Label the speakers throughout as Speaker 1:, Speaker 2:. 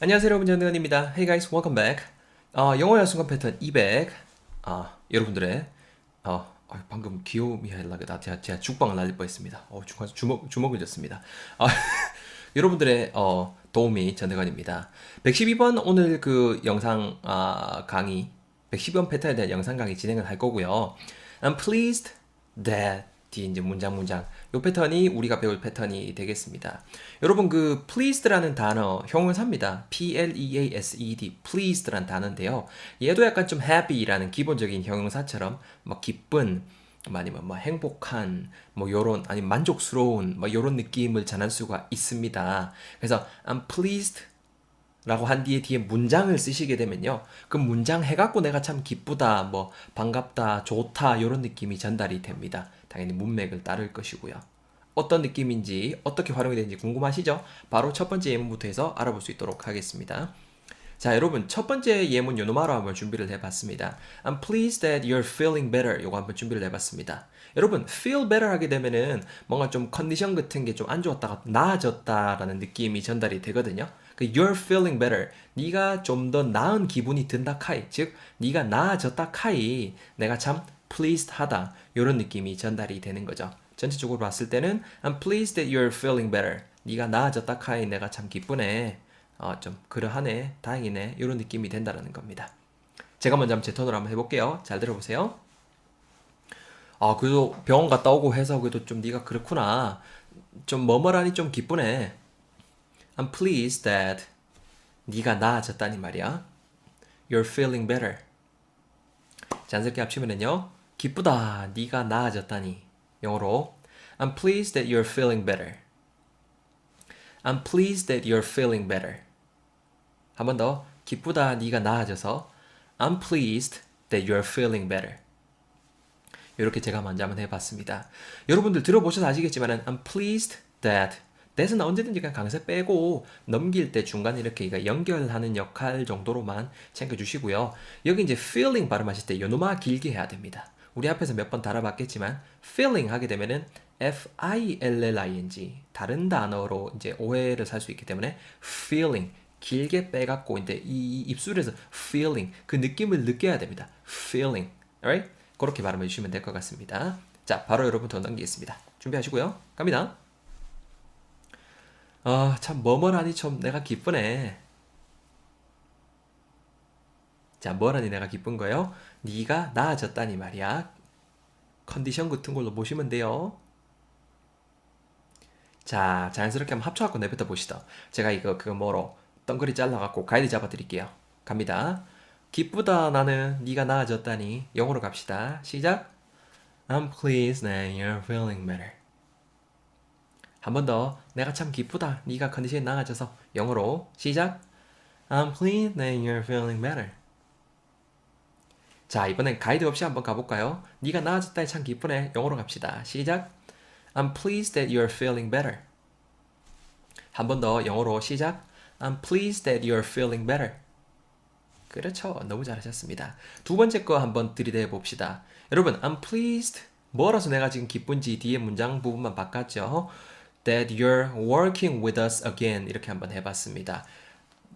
Speaker 1: 안녕하세요 여러분 전대건입니다. Hey guys, welcome back. 어, 영어의 순간 패턴 200. 아, 여러분들의 어, 아, 방금 귀요미 하려고 나 제가, 제가 죽방을 날릴 뻔했습니다. 어, 주먹 주먹을 졌습니다. 아, 여러분들의 어, 도움이 전대건입니다. 112번 오늘 그 영상 아, 강의 112번 패턴에 대한 영상 강의 진행을 할 거고요. I'm pleased that 뒤 이제 문장 문장 요 패턴이 우리가 배울 패턴이 되겠습니다. 여러분 그 pleased라는 단어 형용사입니다. P L E A S E D pleased라는 단어인데요. 얘도 약간 좀 happy라는 기본적인 형용사처럼 뭐 기쁜 뭐 아니면 뭐 행복한 뭐 요런 아니 만족스러운 뭐 요런 느낌을 전할 수가 있습니다. 그래서 I'm pleased 라고 한 뒤에 뒤에 문장을 쓰시게 되면요. 그 문장 해갖고 내가 참 기쁘다, 뭐, 반갑다, 좋다, 이런 느낌이 전달이 됩니다. 당연히 문맥을 따를 것이고요. 어떤 느낌인지, 어떻게 활용이 되는지 궁금하시죠? 바로 첫 번째 예문부터 해서 알아볼 수 있도록 하겠습니다. 자, 여러분, 첫 번째 예문 요노마로 한번 준비를 해봤습니다. I'm pleased that you're feeling better. 요거 한번 준비를 해봤습니다. 여러분, feel better 하게 되면은 뭔가 좀 컨디션 같은 게 좀 안 좋았다가 나아졌다라는 느낌이 전달이 되거든요. 그 you're feeling better. 네가 좀 더 나은 기분이 든다 카이. 즉, 네가 나아졌다 카이. 내가 참 pleased 하다. 이런 느낌이 전달이 되는 거죠. 전체적으로 봤을 때는 I'm pleased that you're feeling better. 네가 나아졌다 카이. 내가 참 기쁘네. 어, 좀 그러하네. 다행이네. 이런 느낌이 된다는 겁니다. 제가 먼저 한번 제 톤으로 한번 해볼게요. 잘 들어보세요. 아, 그래도 병원 갔다 오고 해서 그래도 좀 네가 그렇구나. 좀 머머라니 좀 기쁘네. I'm pleased that 네가 나아졌다니 말이야. You're feeling better. 자연스럽게 합치면은요. 기쁘다. 네가 나아졌다니. 영어로 I'm pleased that you're feeling better. I'm pleased that you're feeling better. 한 번 더. 기쁘다. 네가 나아져서 I'm pleased that you're feeling better. 이렇게 제가 먼저 한번 해봤습니다. 여러분들 들어보셔서 아시겠지만 I'm pleased that that은 언제든지 그냥 강세 빼고 넘길 때 중간에 이렇게 연결하는 역할 정도로만 챙겨주시고요. 여기 이제 feeling 발음하실 때 요노마 길게 해야 됩니다. 우리 앞에서 몇번 달아봤겠지만 feeling 하게 되면은 F-I-L-L-I-N-G 다른 단어로 이제 오해를 살 수 있기 때문에 feeling 길게 빼갖고 이제 이 입술에서 feeling 그 느낌을 느껴야 됩니다. feeling, alright? 그렇게 발음해 주시면 될 것 같습니다. 자, 바로 여러분 더 넘기겠습니다. 준비하시고요. 갑니다. 아, 참 뭐뭐라니 좀 내가 기쁘네. 자, 뭐라니 내가 기쁜 거요? 네가 나아졌다니 말이야. 컨디션 같은 걸로 보시면 돼요. 자, 자연스럽게 한번 합쳐갖고 내뱉어 보시다. 제가 이거 그거 뭐로 덩그리 잘라갖고 가이드 잡아드릴게요. 갑니다. 기쁘다 나는 네가 나아졌다니 영어로 갑시다. 시작. I'm pleased that you're feeling better. 한 번 더. 내가 참 기쁘다. 네가 컨디션이 나아져서 영어로 시작. I'm pleased that you're feeling better. 자, 이번엔 가이드 없이 한번 가볼까요? 네가 나아졌다니 참 기쁘네. 영어로 갑시다. 시작. I'm pleased that you're feeling better. 한 번 더 영어로 시작. I'm pleased that you're feeling better. 그렇죠. 너무 잘하셨습니다. 두 번째 거 한번 들이대 봅시다. 여러분, I'm pleased. 뭐라서 내가 지금 기쁜지 뒤에 문장 부분만 바꿨죠. That you're working with us again. 이렇게 한번 해봤습니다.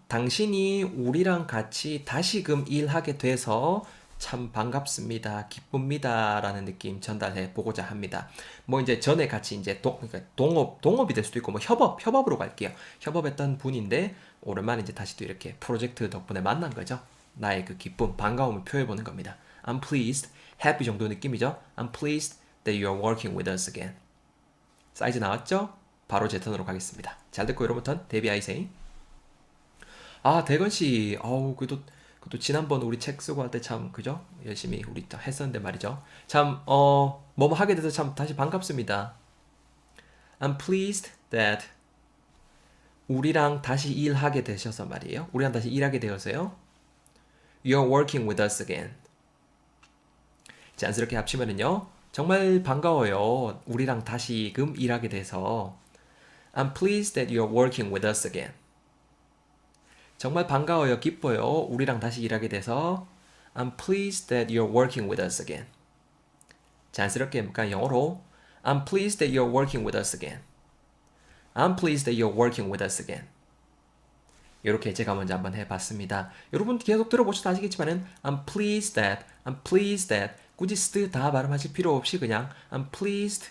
Speaker 1: 당신이 우리랑 같이 다시금 일하게 돼서 참 반갑습니다. 기쁩니다. 라는 느낌 전달해 보고자 합니다. 뭐 이제 전에 같이 이제 동, 그러니까 동업, 동업이 될 수도 있고 뭐 협업, 협업으로 갈게요. 협업했던 분인데 오랜만에 이제 다시 또 이렇게 프로젝트 덕분에 만난 거죠. 나의 그 기쁨, 반가움을 표해 보는 겁니다. I'm pleased, happy 정도 느낌이죠. I'm pleased that you are working with us again. 사이즈 나왔죠? 바로 제 턴으로 가겠습니다. 잘 듣고 여러분 턴 데뷔 아이세이. 아 대건 씨, 어우 그래도 그 또 지난번 우리 책 쓰고 할 때 참 그죠? 열심히 우리 했었는데 말이죠. 참 어 뭐뭐 하게 돼서 참 다시 반갑습니다. I'm pleased that 우리랑 다시 일하게 되셔서 말이에요. 우리랑 다시 일하게 되어서요. You're working with us again. 자연스럽게 합치면은요. 정말 반가워요. 우리랑 다시금 일하게 돼서. I'm pleased that you're working with us again. 정말 반가워요. 기뻐요. 우리랑 다시 일하게 돼서. I'm pleased that you're working with us again. 자연스럽게 그러니까 영어로 I'm pleased that you're working with us again. I'm pleased that you're working with us again. 이렇게 제가 먼저 한번 해봤습니다. 여러분 계속 들어보셔도 아시겠지만은 I'm pleased that, I'm pleased that 굳이 쓰다 발음하실 필요 없이 그냥 I'm pleased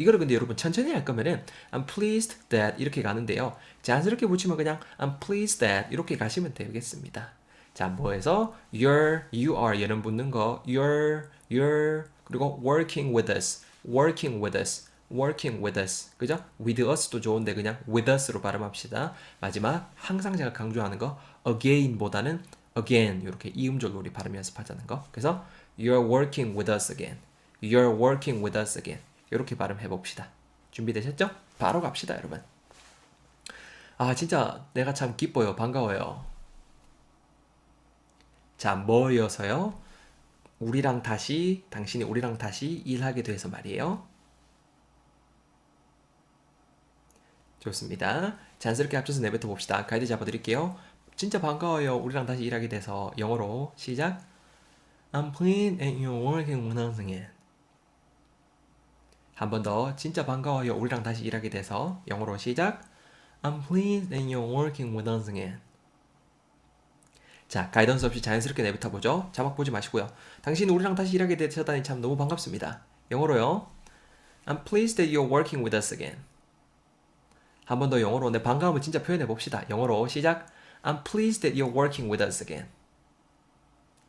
Speaker 1: 이거를 근데 여러분 천천히 할 거면은 I'm pleased that 이렇게 가는데요. 자연스럽게 붙이면 그냥 I'm pleased that 이렇게 가시면 되겠습니다. 자, 뭐해서 you're, you are 얘는 붙는 거 you're, you're 그리고 working with us, working with us, working with us 그죠? with us도 좋은데 그냥 with us로 발음합시다. 마지막 항상 제가 강조하는 거 again보다는 again 이렇게 이음절로 우리 발음 연습하자는 거. 그래서 you're working with us again, you're working with us again. 이렇게 발음해 봅시다. 준비되셨죠? 바로 갑시다, 여러분. 아, 진짜 내가 참 기뻐요. 반가워요. 자, 뭐여서요? 우리랑 다시, 당신이 우리랑 다시 일하게 돼서 말이에요. 좋습니다. 자연스럽게 합쳐서 내뱉어 봅시다. 가이드 잡아드릴게요. 진짜 반가워요. 우리랑 다시 일하게 돼서 영어로 시작. I'm pleased and you're working with us again. 한 번 더 진짜 반가워요. 우리랑 다시 일하게 돼서 영어로 시작. I'm pleased and you're working with us again. 자, 가이던스 없이 자연스럽게 내뱉어 보죠. 자막 보지 마시고요. 당신 우리랑 다시 일하게 되셨다니 참 너무 반갑습니다. 영어로요. I'm pleased that you're working with us again. 한 번 더 영어로 내 반가움을 진짜 표현해 봅시다. 영어로 시작. I'm pleased that you're working with us again.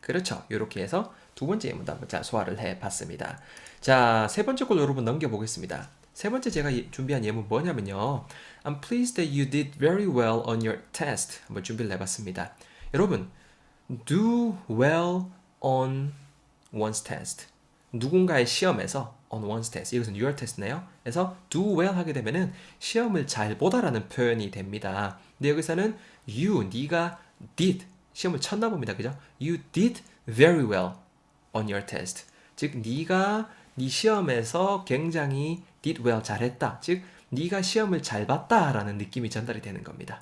Speaker 1: 그렇죠. 이렇게 해서 두 번째 한번 자 소화를 해봤습니다. 자, 세 번째 걸 여러분 넘겨보겠습니다. 세 번째 제가 예- 준비한 예문 뭐냐면요. I'm pleased that you did very well on your test. 한번 준비를 해봤습니다. 여러분, do well on one's test. 누군가의 시험에서 on one's test. 이것은 your test네요. 그래서 do well 하게 되면은 시험을 잘 보다라는 표현이 됩니다. 근데 여기서는 you, 네가 did 시험을 쳤나 봅니다. 그죠? You did very well on your test. 즉 네가 네 시험에서 굉장히 did well 잘했다. 즉 네가 시험을 잘 봤다라는 느낌이 전달이 되는 겁니다.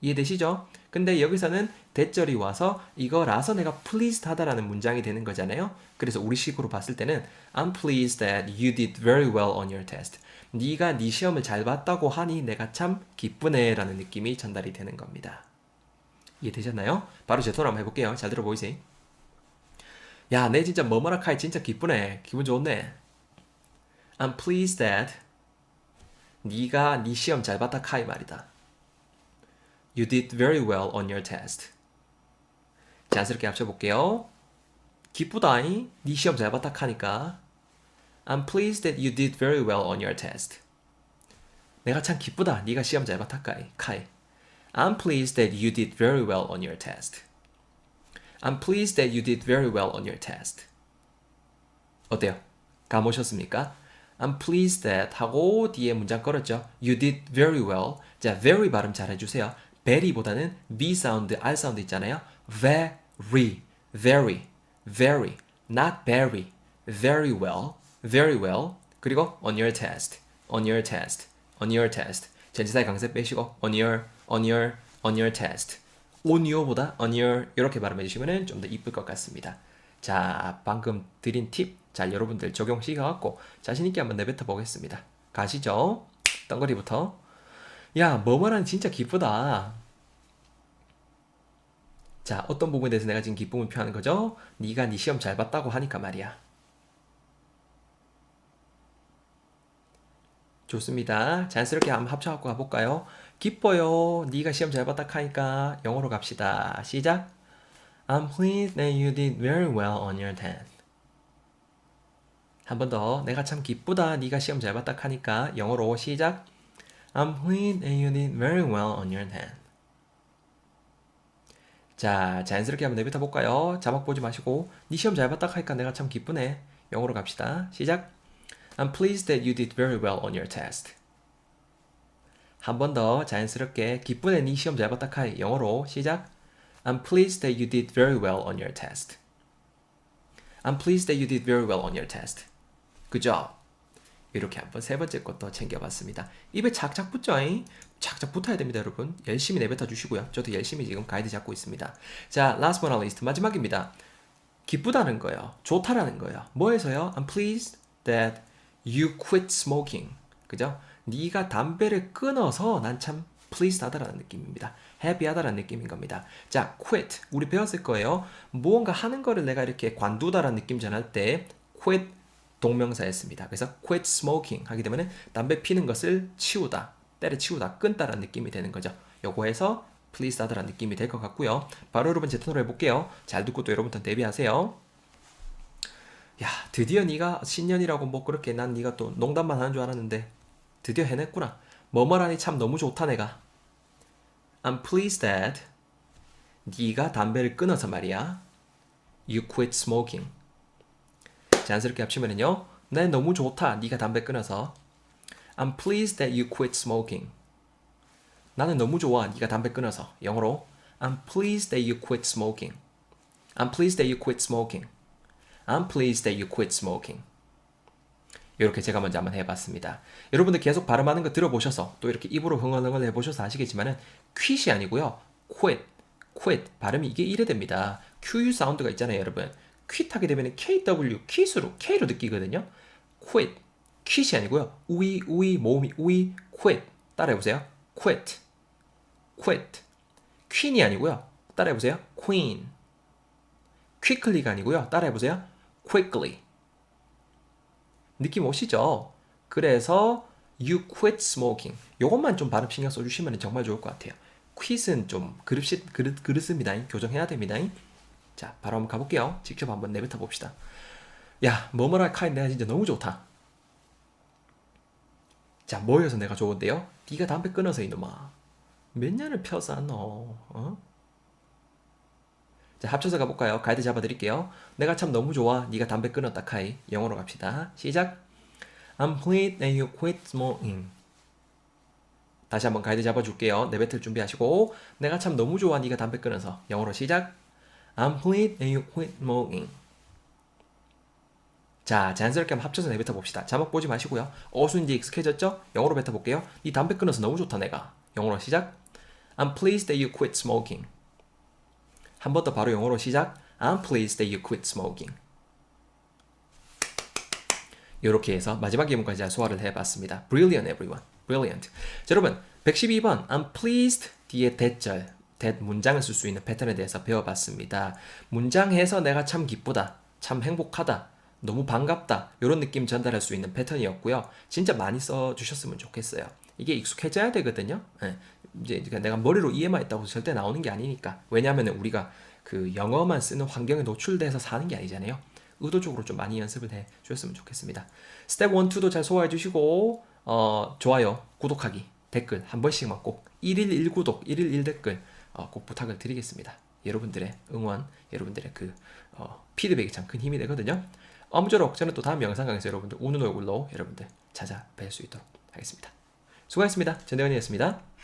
Speaker 1: 이해되시죠? 근데 여기서는 대절이 와서 이거라서 내가 pleased 하다라는 문장이 되는 거잖아요. 그래서 우리식으로 봤을 때는 I'm pleased that you did very well on your test. 네가 네 시험을 잘 봤다고 하니 내가 참 기쁘네라는 느낌이 전달이 되는 겁니다. 이해되셨나요? 바로 제 토론 한번 해볼게요. 잘 들어보이세요? 야, 내 진짜 뭐뭐라 카이 진짜 기쁘네. 기분 좋네. I'm pleased that 네가 네 시험 잘 봤다 카이 말이다. You did very well on your test. 자연스럽게 합쳐볼게요. 기쁘다이 네 시험 잘 봤다 카니까 I'm pleased that you did very well on your test. 내가 참 기쁘다. 네가 시험 잘 봤다 카이. 카이. I'm pleased that you did very well on your test. I'm pleased that you did very well on your test. 어때요? 감오셨습니까? I'm pleased that 하고 뒤에 문장 걸었죠. You did very well. 자, very 발음 잘 해주세요. very보다는 v 사운드, r 사운드 있잖아요. very, very, very, not very, very well, very well. 그리고 on your test, on your test, on your test. 전치사의 강세 빼시고 on your, on your, on your test. On your보다 on your 이렇게 발음해 주시면 좀 더 이쁠 것 같습니다. 자, 방금 드린 팁, 자 여러분들 적용 시켜갖고 자신 있게 한번 내뱉어 보겠습니다. 가시죠. 덩거리부터. 야, 뭐뭐란 진짜 기쁘다. 자, 어떤 부분에 대해서 내가 지금 기쁨을 표하는 거죠? 네가 네 시험 잘 봤다고 하니까 말이야. 좋습니다. 자연스럽게 한번 합쳐갖고 가볼까요? 기뻐요. 네가 시험 잘 봤다 하니까 영어로 갑시다. 시작. I'm pleased that you did very well on your test. 한 번 더. 내가 참 기쁘다. 네가 시험 잘 봤다 하니까 영어로 시작. I'm pleased that you did very well on your test. 자, 자연스럽게 한번 내뱉어 볼까요? 자막 보지 마시고 네 시험 잘 봤다 하니까 내가 참 기쁘네. 영어로 갑시다. 시작. I'm pleased that you did very well on your test. 한 번 더 자연스럽게 기쁘네 네 시험 잘 봤다 카이 영어로 시작. I'm pleased that you did very well on your test. I'm pleased that you did very well on your test. 그죠? 이렇게 한번 세 번째 것도 챙겨봤습니다. 입에 착착 붙죠? 잉? 착착 붙어야 됩니다, 여러분. 열심히 내뱉어 주시고요. 저도 열심히 지금 가이드 잡고 있습니다. 자, last but not least 마지막입니다. 기쁘다는 거예요. 좋다라는 거예요. 뭐해서요? I'm pleased that you quit smoking. 그죠? 네가 담배를 끊어서 난 참 pleased 하다라는 느낌입니다. happy 하다라는 느낌인 겁니다. 자, quit. 우리 배웠을 거예요. 무언가 하는 거를 내가 이렇게 관두다라는 느낌 전할 때 quit 동명사였습니다. 그래서 quit smoking 하게 되면은 담배 피는 것을 치우다, 때려치우다, 끊다라는 느낌이 되는 거죠. 요거에서 pleased 하다라는 느낌이 될 것 같고요. 바로 여러분 제 턴으로 해볼게요. 잘 듣고 또 여러분들 대비하세요. 야, 드디어 네가 신년이라고 뭐 그렇게 난 네가 또 농담만 하는 줄 알았는데 드디어 해냈구나. 뭐뭐라니 참 너무 좋다 내가. I'm pleased that 네가 담배를 끊어서 말이야. You quit smoking. 자연스럽게 합치면은요. 난 너무 좋다. 네가 담배 끊어서. I'm pleased that you quit smoking. 나는 너무 좋아. 네가 담배 끊어서. 영어로 I'm pleased that you quit smoking. I'm pleased that you quit smoking. I'm pleased that you quit smoking. 이렇게 제가 먼저 한번 해봤습니다. 여러분들 계속 발음하는 거 들어보셔서 또 이렇게 입으로 흥얼흥얼 해보셔서 아시겠지만은 quit이 아니고요. quit, 발음이 이게 이래 됩니다. QU 사운드가 있잖아요, 여러분. quit 하게 되면 KW, quit으로 K로 느끼거든요. quit, quit이 아니고요. 우이, 우이, 모음이 우이, quit 따라해보세요. quit, queen이 아니고요. 따라해보세요. queen. quickly가 아니고요. 따라해보세요. quickly. 느낌 오시죠? 그래서 you quit smoking. 요것만 좀 발음 신경 써주시면 정말 좋을 것 같아요. quit은 좀 그릇, 그릇, 그릇습니다. 교정해야 됩니다. 자, 바로 한번 가볼게요. 직접 한번 내뱉어 봅시다. 야, 뭐뭐라 카인 내가 진짜 너무 좋다. 자, 뭐여서 내가 좋은데요? 네가 담배 끊어서 이놈아. 몇 년을 펴서 너, 어? 자, 합쳐서 가볼까요? 가이드 잡아드릴게요. 내가 참 너무 좋아. 네가 담배 끊었다, 카이. 영어로 갑시다. 시작. I'm pleased that you quit smoking. 다시 한번 가이드 잡아줄게요. 내뱉을 준비하시고. 내가 참 너무 좋아. 네가 담배 끊어서. 영어로 시작. I'm pleased that you quit smoking. 자, 자연스럽게 한번 합쳐서 내뱉어 봅시다. 자막 보지 마시고요. 어수 이제 익숙해졌죠? 영어로 뱉어 볼게요. 네 담배 끊어서 너무 좋다, 내가. 영어로 시작. I'm pleased that you quit smoking. 한 번 더 바로 영어로 시작. I'm pleased that you quit smoking. 이렇게 해서 마지막 예문까지 잘 소화를 해봤습니다. Brilliant, everyone. Brilliant. 자, 여러분, 112번 I'm pleased 뒤에 대절, that 문장을 쓸 수 있는 패턴에 대해서 배워봤습니다. 문장해서 내가 참 기쁘다, 참 행복하다, 너무 반갑다 이런 느낌 전달할 수 있는 패턴이었고요. 진짜 많이 써주셨으면 좋겠어요. 이게 익숙해져야 되거든요. 예. 이제 내가 머리로 이해만 했다고 절대 나오는 게 아니니까. 왜냐하면 우리가 그 영어만 쓰는 환경에 노출돼서 사는 게 아니잖아요. 의도적으로 좀 많이 연습을 해 주셨으면 좋겠습니다. 스텝 1, 2도 잘 소화해 주시고 어, 좋아요, 구독하기, 댓글 한 번씩만 꼭 1일 1구독, 1일 1댓글 어, 꼭 부탁을 드리겠습니다. 여러분들의 응원, 여러분들의 그 어, 피드백이 참 큰 힘이 되거든요. 아무쪼록 저는 또 다음 영상 강에서 여러분들 우는 얼굴로 여러분들 찾아뵐 수 있도록 하겠습니다. 수고하셨습니다. 전대건이었습니다.